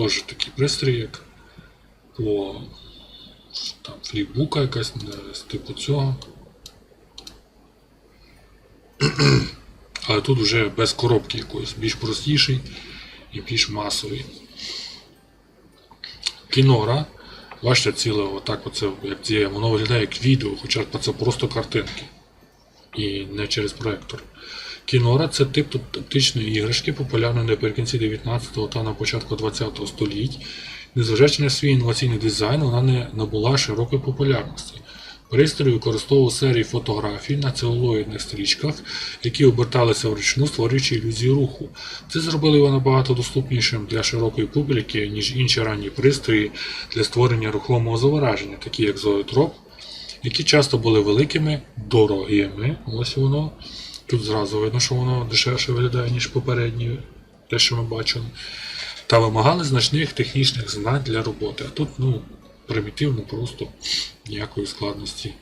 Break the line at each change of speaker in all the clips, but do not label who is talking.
теж такий пристрій, як по там, фліпбука якась з типу цього. Але тут вже без коробки якоїсь, більш простіший і більш масовий. Кінора. Бачите, ціле отак оце, як діє, воно виглядає як відео, хоча це просто картинки. І не через проектор. Кінора це тип тактичної іграшки, популярної наприкінці 19-го та на початку 20-го століть. Незважаючи на свій інноваційний дизайн, вона не набула широкої популярності. Пристрій використовував серії фотографій на целулоїдних стрічках, які оберталися вручну, створюючи ілюзію руху. Це зробило його набагато доступнішим для широкої публіки, ніж інші ранні пристрої для створення рухомого зображення, такі як зоотроп, які часто були великими, дорогими. Ось воно. Тут зразу видно, що воно дешевше виглядає, ніж попередні, те, що ми бачили. Та вимагали значних технічних знань для роботи. А тут, ну, примітивно, просто ніякої складності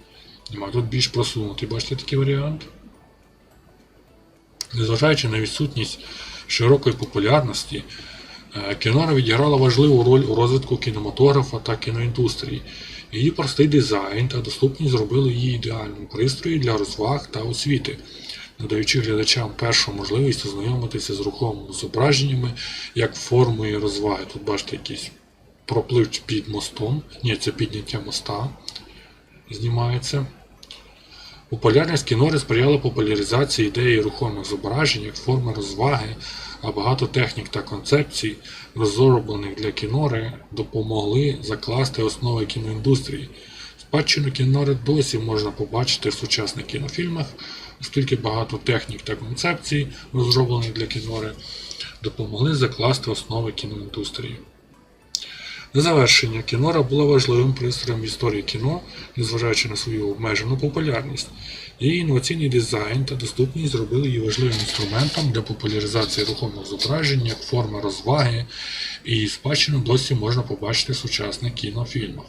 немає. Тут більш просунутий, бачите такий варіант. Незважаючи на відсутність широкої популярності, е, Кінора відіграла важливу роль у розвитку кінематографа та кіноіндустрії. Її простий дизайн та доступність зробили її ідеальним пристроєм для розваг та освіти, надаючи глядачам першу можливість ознайомитися з рухомими зображеннями як формою розваги. Тут бачите якийсь проплив під мостом. Ні, це підняття моста знімається. Популярність кінори сприяла популяризації ідеї рухомих зображень як форми розваги, а багато технік та концепцій, розроблених для кінори, допомогли закласти основи кіноіндустрії. Спадщину кінори досі можна побачити в сучасних кінофільмах, оскільки багато технік та концепцій, розроблених для кінори, допомогли закласти основи кіноіндустрії. На завершення, кінора була важливим пристроєм в історії кіно, незважаючи на свою обмежену популярність. Її інноваційний дизайн та доступність зробили її важливим інструментом для популяризації рухомого зображення як форми розваги, і спадщину досі можна побачити в сучасних кінофільмах.